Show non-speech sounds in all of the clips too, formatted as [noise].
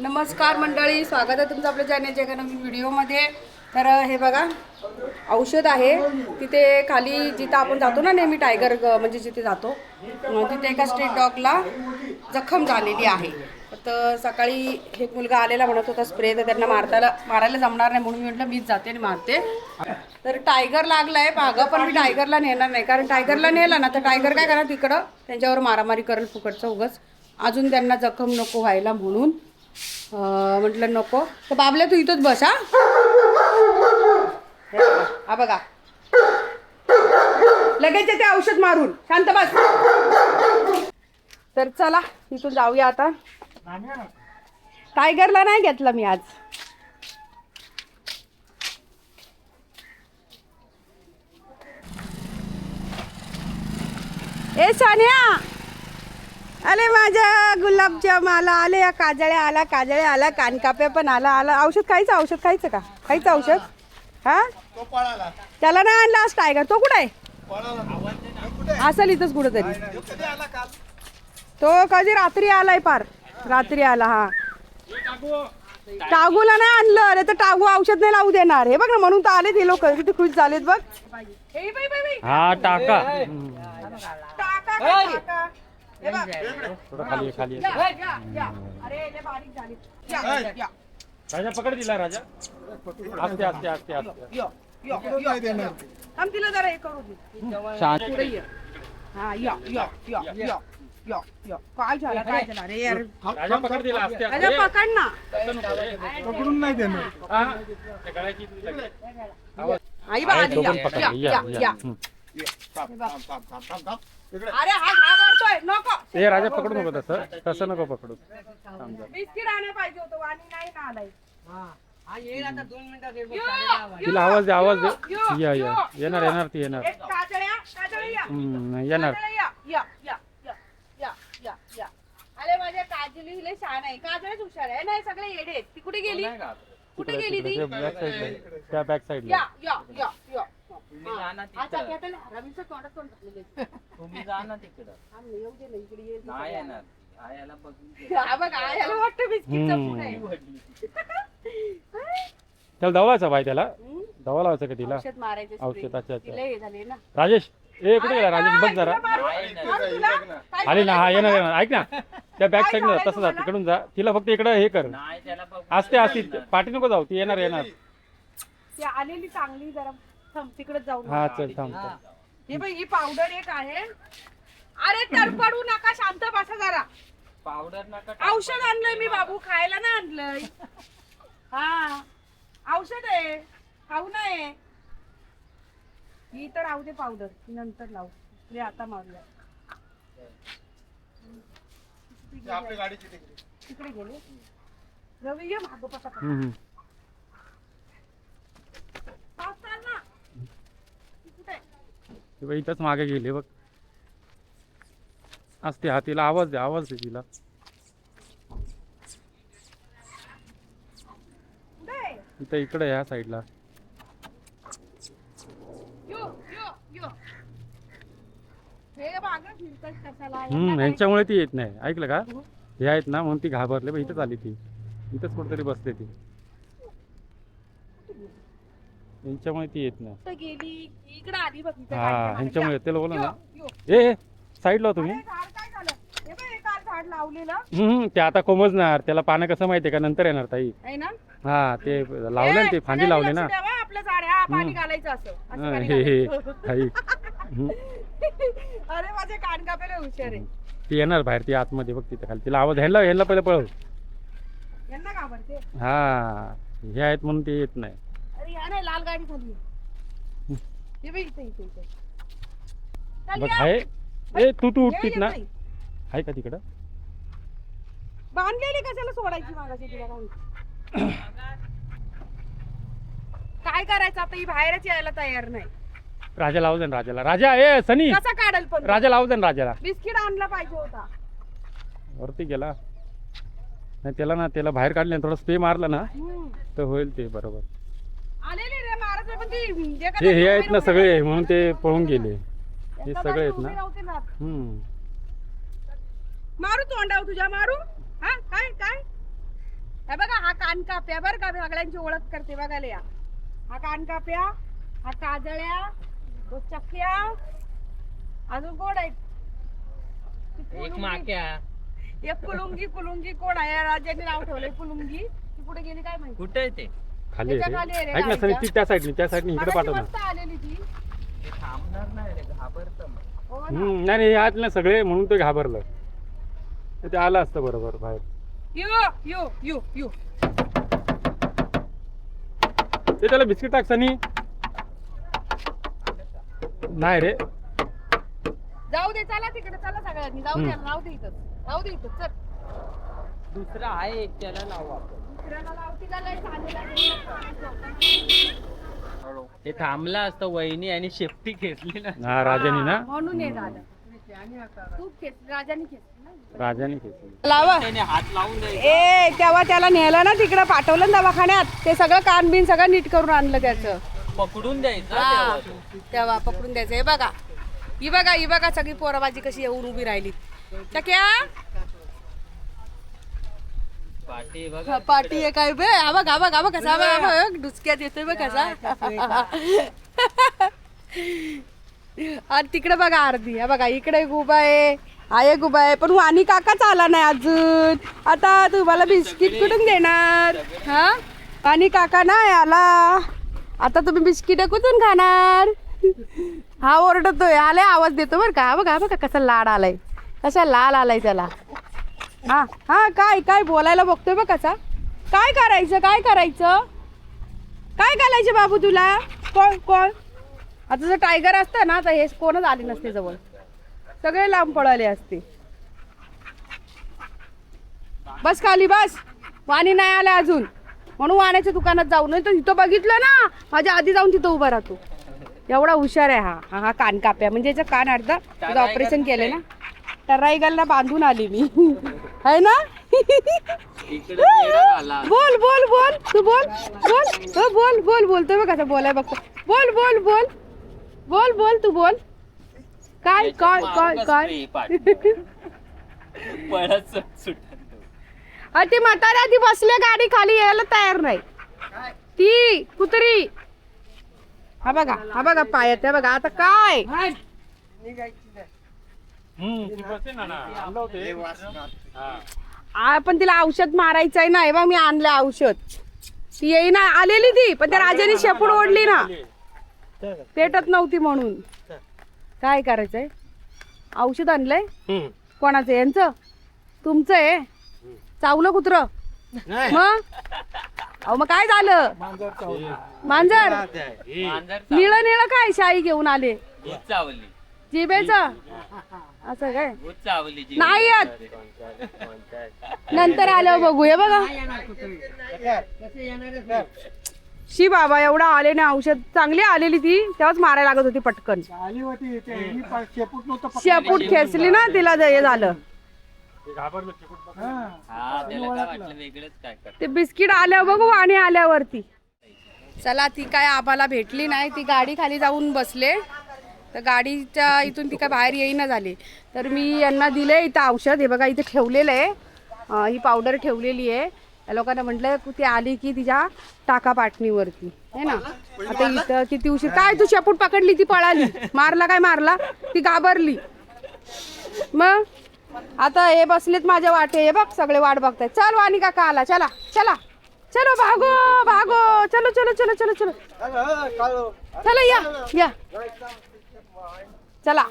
नमस्कार मंडळी स्वागत आहे तुमचं आपल्या चॅनलच्या एका नवीन व्हिडिओमध्ये. तर हे बघा औषध आहे. तिथे खाली जिथं आपण जातो ना नेहमी टायगर ग- म्हणजे जिथे जातो तिथे एका स्ट्रीट डॉगला जखम झालेली आहे. तर सकाळी एक मुलगा आलेला म्हणत होता स्प्रे तर त्यांना मारताला मारायला जमणार नाही म्हणून मी म्हटलं मीच जाते आणि मारते. तर टायगर लागलाय मागं पण मी टायगरला नेणार नाही. कारण टायगरला नेला ना तर टायगर काय करणार? तिकडं त्यांच्यावर मारामारी करेल फुकटचं उगच. अजून त्यांना जखम नको व्हायला म्हणून म्हटलं नको. तर बाबल्या तू इथंच बस हा. बघा, हा बघा. लगेच ते औषध मारून. शांत बस. तर चला इथून जाऊया आता. टायगरला नाही घेतला मी आज. ए सानिया! अरे माझ्या गुलाबजाम आला आले या काजळ्या आला काजळ्या आला कानकाप्या पण आला आला. औषध खायचं औषध खायचं का? खायचं औषध? हा? त्याला नाही आणला आज टायगर. तो कुठे आहे? असेल इथंच कुठंतरी. तो कधी रात्री आलाय पार. रात्री आला हा. टागूला नाही आणलं. अरे तर टागू औषध नाही लावू देणार. हे बघ ना म्हणून तर आले ते लोक. किती खुश झालेत बघ. ए, बाई, बाई, बाई. हा टाका? टाका काय टाका? हे बघ. थोडं खाली ये, खाली ये. या, या, या. अरे लय बारीक झाली या, या, राजा पकड दिला राजा असते असते असते असते या, या, या. थांब तिला जरा हे करू दे शांत पुढे ये हा या या या या या या काय झालं काय झालं अरे यार राजा पकड दिला असते राजा असते पकड ना तसं नको रे. पकडून नाही देणार हा, ते गळ्याची इथली लागली. आई बा या या या, या या. या हम्म. थांब, थांब, थांब, थांब, थांब, थांब. इकडे. अरे हा हे राजा पकडू नको तसं. तसं नको पकडू. तिला आवाज दे आवाज दे. या येणार येणार ती येणार. येणार. अरे माझ्या काजली हिले छान आहे. काजळच हुशार आहे. नाही सगळे येडे ती कुठे गेली? हो, कुठे गेली त्या बॅक साईडला या या या. त्या त्याला हरामीचं तोंडात तोंड झालेलं आहे. तुम्ही जा ना तिकडं. [laughs] थांब ना, येऊ दे ना, इकडे ये. नाही येणार. आयाला बघून [laughs] घे. हा बघ आयाला वाटतं बिस्किटचं हम्म. पुढे आहे. त्याला दवायचा बाय त्याला? हम्म? दवा लावायचं का तिला? औषध मारायचं औषध, अच्छा, अच्छा. तिला हे झाले ना. राजेश ए कुठे गेला राजेश? बघ जरा. आली ना. हा येणार येणार. ऐक ना. त्या बॅक काय साईडला झालंय तसं जा? तिकडून जा. तिला फक्त इकडे हे कर. नाही त्याला बघून असते असते पाठी नको जाऊ ती येणार येणार. ती आलेली चांगली जरा थांब तिकडे जाऊ हा चल थांब हा. थांब. हे बाई ही पावडर एक आहे अरे तडपडू नका शांत बसा जरा पावडर नका. औषध आणलंय मी बाबू खायला नाही आणलंय हा औषध आहे खाऊ नये ही तर राहू दे पावडर नंतर लावू हे आता मारूया आपल्या गाडीची तिकडे. तिकडे गेले रवी ये मागं हम्म, हम्म. पाऊस चाल ना ती कुठे आहे? किंवा इथंच मागे गेले बघ. असते हा तिला आवाज दे आवाज दे तिला. इथं इकडे ह्या साईडला. हम्म यांच्यामुळे ती येत नाही. ऐकलं का? हे आहेत ना म्हणून ती घाबरले. पण इथंच आली ती. इथंच कुठेतरी बसते ती. यांच्यामुळे ती येत नाही. गेली? इकडे आली बघ इथं हा गाडीच्या मागे. ह्यांच्यामुळे त्याला बोला ना यो, यो. ए साईडला तुम्ही. अरे, झाड काय झालं? हे बघ हे काल झाड लावलेलं. हम्म ते आता कोमजणार. त्याला पानं कसं माहितीये का? नंतर येणार ताई. आहे ना? हा ते लावलं ना ते ए, फांदी लावली लक्ष ना. द्यावं, आपलं झाड आहे, हा, पाणी हम्म. घालायचं असं. असं हा, पाणी हे हे घालायचं. ताई. हम्म. [laughs] अरे माझे कान कापेला हुशार आहे. ती येणार बाहेर ती आतमध्ये बघ तिथं खाली. तिला आवाज ह्याला ह्याला पहिलं पळव. यांना घाबरते. हा हे आहेत म्हणून ते येत नाही. या नाही लाल गाडी झाली बघ इथे इथे इथे. चल बघ या. आहे ए तू तू ये, उठतीस ये ना. बाई. आहे का तिकडं? बांधलेली कशाला सोडायची मागाशी तुला काय काय करायचं आता? ही बाहेरच यायला तयार नाही. राजा लावू दे ना राजाला. राजा ए सनी. कसा काढल पण राजा लावू दे ना राजाला. बिस्किट आणला पाहिजे होता. वरती गेला. नाही त्याला ना त्याला बाहेर काढले थोडं स्प्रे मारला ना हम्म. तर होईल ते बरोबर आलेली रे महाराज पण ती एखाद्या हे हे आहेत ना सगळे म्हणून ते पळून गेले. हे सगळे आहेत ना. हम्म. मारू तोंडाव तुझ्या मारू. हा काय काय? कान काप्या बर का सगळ्यांची ओळख करते बघायला या हा कान काप्या हा काजळ्या तो चक्क्या अजून कोण आहे ती एक कुलुंगी. माक्या. एक कुलुंगी कुलुंगी कोण आहे? राजाने नाव ठेवलंय कुलुंगी. ती कुठे गेली काय माहिती? खाली आहे त्याच्याखाली आहे रे रे ऐक ना सनी गाडीच्या. ती त्या साईडनी त्या साईडनी इकडे मगाशी पाठव ना. मस्त आलेली ती. ते थांबणार नाही रे घाबरत मग. हो ना. हम्म, नाही नाही आज ना सगळे म्हणून ते घाबरलं. ते आलं असतं बरोबर बाहेर. यो यो यो यो. ते त्याला बिस्किट टाक सनी. नाही रे. जाऊ दे चला तिकडे चला सगळ्यांनी. जाऊ दे हम्म. राहू दे इथं. राहू दे इथं चल. दुसरा आहे एक त्याला लावू आपण. ते थांबला असतं वहिनी आणि शेपटी खेचली ना. हा राजानी ना? म्हणून हे झालं खूप खेच राजाने खेचली. ना राजानी खेचली. लावा. त्याने हात लावून द्यायचा. ए तेव्हा त्याला नेलं ना तिकडं पाठवलं ना दवाखान्यात? ते सगळं कान बिन सगळं नीट करून आणलं त्याचं. पकडून द्यायचं हा. तेव्हा. पकडून द्यायचं. हे बघा. ही बघा ही बघा सगळी पोराबाजी कशी येऊन उभी राहिली. टक्या पाठी बघ. पाटी आहे काय बे. हा बघ हा बघ हा बघ कसा हा बघ, हा. बघ डुचक्यात येतोय बघ कसा. [laughs] आणि तिकडे बघा अर्धी. हा बघा इकडे उभा आहे. हा एक उभा आहे. पण वाणी काकाच आला नाही अजून. आता तुम्हाला बिस्किट कुठून देणार हा? वाणी काका नाही आला. आता तुम्ही बिस्किट कुठून खाणार? हा ओरडतोय. आलाय आवाज देतो बरं का. हा बघा बघा कसा लाड आलाय. कसा लाल आलाय त्याला. हा हा काय काय बोलायला बघतोय बघ कसा. काय करायचं काय करायचं? काय घालायचं बाबू तुला? कोण कोण? आता जर टायगर असतं ना तर हे कोणच आले नसते जवळ. सगळे लांब पळाले असते. बस खाली बस. वाणी नाही आला अजून. म्हणून वाण्याच्या दुकानात जाऊ नाही तर तिथं बघितलं ना माझ्या आधी जाऊन तिथं उभा राहतो. एवढा हुशार आहे हा. हा कान काप्या. म्हणजे याचं कान अर्धा ऑपरेशन केलंय ना? टराईगलला बांधून आली मी. आहे ना? इकडे मेढा आला. बोल बोल बोल. तू बोल बोल. हो बोल बोल बोलतोय बघ आता बोलाय बघतो. बोल बोल बोल. बोल बोल तू बोल. काय काय काय काय? हा ती. म्हातारी आधी बसले गाडी खाली यायला तयार नाही. ती कुत्री. हा बघा हा बघा पायात. बघा आता काय? ना ना. ना. आपण तिला औषध मारायचंय ना हे बघ मी आणलं औषध. ती येईना आलेली ती पण त्या राजाने शेपूट ओढली ना. पेटत नव्हती म्हणून. काय करायचंय? औषध आणलंय? हम्म. कोणाचं? आहे? यांचं? तुमचं आहे? चावलं कुत्र? मग? अहो मग काय झालं? मांजर मांजर? निळ निळ काय शाई घेऊन आले? जिबेच असं काय. नाही येत. नंतर आल्यावर बघूया बघा. शी बाबा एवढा आले ना औषध चांगली आलेली ती तेव्हाच मारायला लागत होती पटकन. आली होती ते हिने पा- शेपूट नव्हतं पकडलं. शेपूट खेचली ना तिला जे हे झालं. ते घाबरलं चिकूट बघ. हा. हा त्याला काय वाटलं वेगळंच काय कर ते बिस्किट आल्यावर बघू आणि आल्यावरती. चला ती काय आम्हाला भेटली नाही ती गाडी खाली जाऊन बसले. तर गाडीच्या इथून ती काय बाहेर येईना झाली. तर मी यांना दिले इथं औषध. हे बघा इथे ठेवलेलं आहे. ही पावडर ठेवलेली आहे. या लोकांना म्हटलं ती आली की तिच्या टाका पाटणीवरती. है ना? आता इथं किती उशीर काय तू शेपूट पकडली ती पळाली. मारला काय मारला? ती घाबरली. मग? आता हे बसलेत माझ्या वाटे. हे बघ सगळे वाट बघताय चल वाणी काका आला. चला चला. चलो भागो भागो. चलो चलो चलो चलो चलो. चला या या. चला.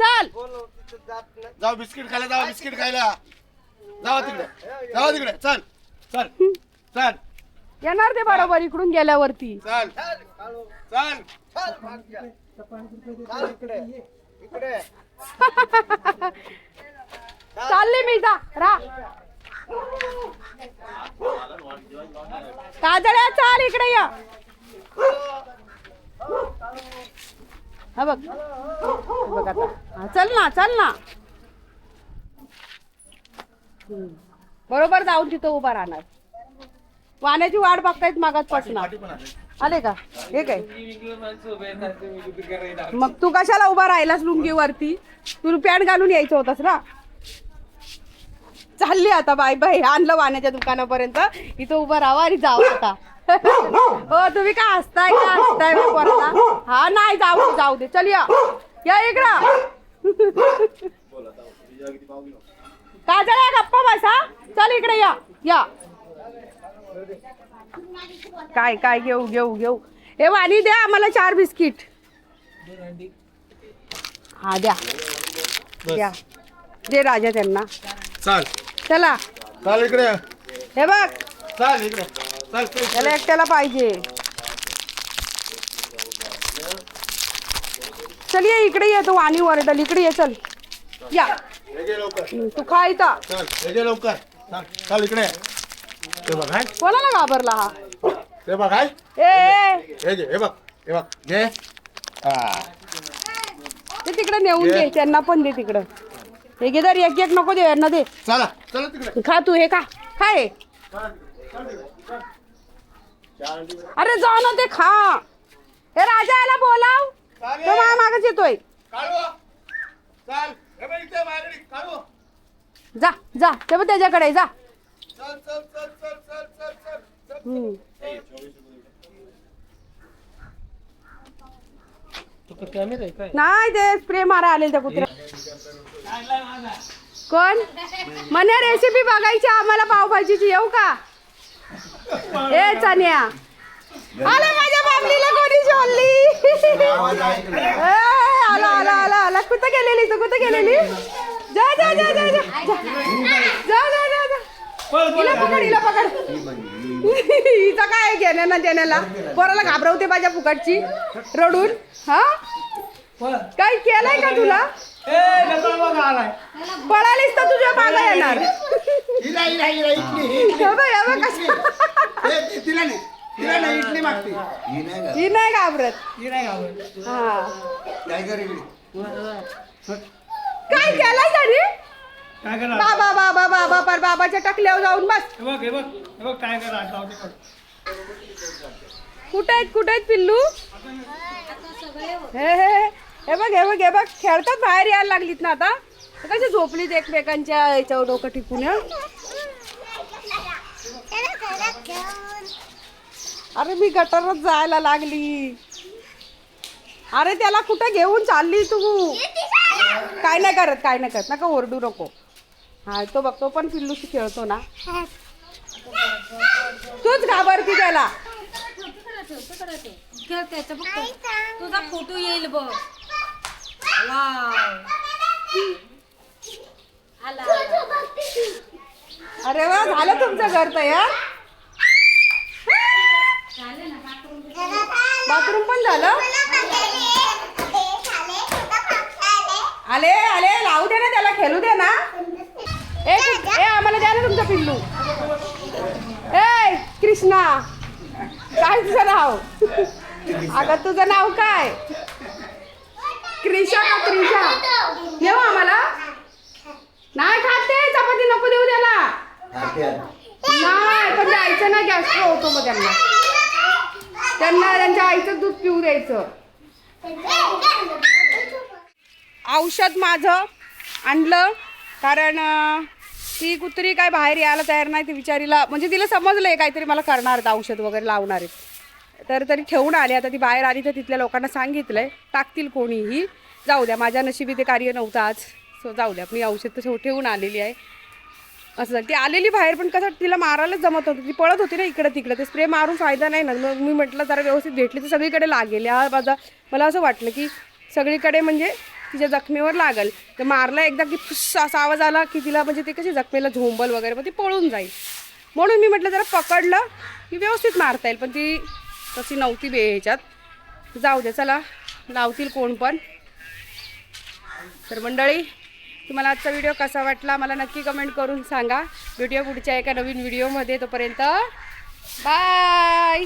चल. जाऊ बिस्किट खायला जाऊ बिस्किट खायला. जावा तिकडे. जावा तिकडे. चल. चल. चल. येणार ते बरोबर इकडून गेल्यावरती. चल. चल. इकडे इकडे चालले मी जा. रा. काजळ्या चाल इकडे या. हा बघ. बघ आता. हा, चल ना चल ना. हम्म. बरोबर जाऊन तिथं उभा राहणार. वाण्याची वाट बघतायत मागासपासून. आले का? हे काय? मग तू कशाला उभा राहिलास लुंगीवरती? तू पॅन्ट घालून यायचं होतास ना? चालली आता बाय बाय. आणलं वाण्याच्या दुकानापर्यंत. इथं उभं राहा आणि जाऊ आता. हो तुम्ही काय हसताय का हसताय बा पोराला? हा नाही जाऊ दे जाऊ दे. चल या. या इकडं. काजळ या गप्पा बसा. चल इकडे या. या. काय काय घेऊ घेऊ घेऊ. हे वाणी द्या आम्हाला चार बिस्किट. हा द्या. द्या. दे राजा त्यांना. चाल. चला. चाल इकडे. हे बघ. चाल इकडे. चाल चल. त्याला एकट्याला पाहिजे. चल ये इकडे ये तू वाणी वरडल इकडे ये चल. या. हे घे लवकर. हम्म, तू खा इथं. चल हे घे लवकर. चाल चाल इकडे. हे बघ हाय. कोणाला घाबरला हा? हे बघ हाय. ए, ए हे घे हे बघ हे बघ घे. हा. ते तिकडे नेऊन दे त्यांना पण दे तिकडं. हे घे एक एक नको देऊ यांना दे. चला चला तिकडे. खा तू हे का काय अरे जा ना ते खा. हे राजा याला बोलाव. तो माझ्या मागच येतोय. जा जा. ते त्याच्याकडे जा. नाही ते स्प्रे मारा आले त्या कुत्र्या. कोण? म्हणे रेसिपी बघायची आम्हाला पावभाजीची येऊ का? ए चान्या. आला माझ्या बाबलीला कोणी शोधली ए, आला आला आला आला. कुठं गेलेली तू? कुठं गेलेली? जा जा जा जा जा. जा जा जा जा. जा हिला पकड हिला पकड. हिचं काय घेण्या ना देण्याला? पोराला घाबरवते माझ्या फुकटची. रडून. हा? काय केलंय का तुला? पळालीस तर तुझ्या मागा येणार. हे. नाही. ही घाबरत. हा काय केलंय तरी? बाबा बाबा बाबा पर बाबाच्या टकल्यावर जाऊन बस. कुठे आहेत कुठे आहेत पिल्लू? हे हे हे. हे बघ हे बघ हे बघ. खेळतात बाहेर यायला लागलीत ना आता. हे कशी झोपलीत एकमेकांच्या याच्यावर डोकं टिपून हं? अरे मी गटारच जायला लागली. अरे त्याला कुठं घेऊन चालली तू? काय नाही करत काय नाही करत. नका ओरडू नको. हा तो बघ तो पण पिल्लूशी खेळतो ना. तूच घाबरती त्याला. तुझा फोटो येईल बघ. अरे वा झालं तुमचं घर तयार? बाथरूम पण झालं? आले आले लावू दे ना त्याला खेळू दे ना. पिल्लू. ए कृष्णा. काय तुझं नाव? अगं तुझं नाव काय? क्रिशा का क्रिशा देऊ आम्हाला. नाही खाते चपाती नको देऊ त्याला. नाही पण द्यायचं ना गॅस होतो मग त्यांना. त्यांना त्यांच्या आईचं दूध पिऊ द्यायचं. औषध माझं आणलं कारण ती कुत्री काय बाहेर यायला तयार नाही ती विचारीला म्हणजे तिला समजलं आहे काहीतरी मला करणार आहेत औषध वगैरे लावणार आहेत. तर तरी ठेवून आली आता ती बाहेर आली तर तिथल्या लोकांना सांगितलं आहे टाकतील कोणीही जाऊ द्या माझ्या नशिबी ते कार्य नव्हतं आज सो जाऊ द्या मी औषध तर ठेवून आलेली आहे. असं झालं. ती आलेली बाहेर पण कसं तिला मारायलाच जमत होतं ती पळत होती ना इकडं तिकडं ते स्प्रे मारून फायदा नाही ना. मग मी म्हटलं जरा व्यवस्थित भेटली तर सगळीकडे लागेल. या माझा मला असं वाटलं की सगळीकडे म्हणजे तिच्या जखमेवर लागल. तर मारलं एकदा की फुस्स असा आवाज आला की तिला म्हणजे ते कशी जखमेला झोंबल वगैरे मग ती पळून जाईल. म्हणून मी म्हटलं जरा पकडलं की व्यवस्थित मारता येईल. पण ती तशी नव्हती बे ह्याच्यात. जाऊ दे चला. लावतील कोण पण. तर मंडळी तुम्हाला आजचा व्हिडिओ कसा वाटला मला नक्की कमेंट करून सांगा. भेटूया पुढच्या एका नवीन व्हिडिओमध्ये. तोपर्यंत बाय!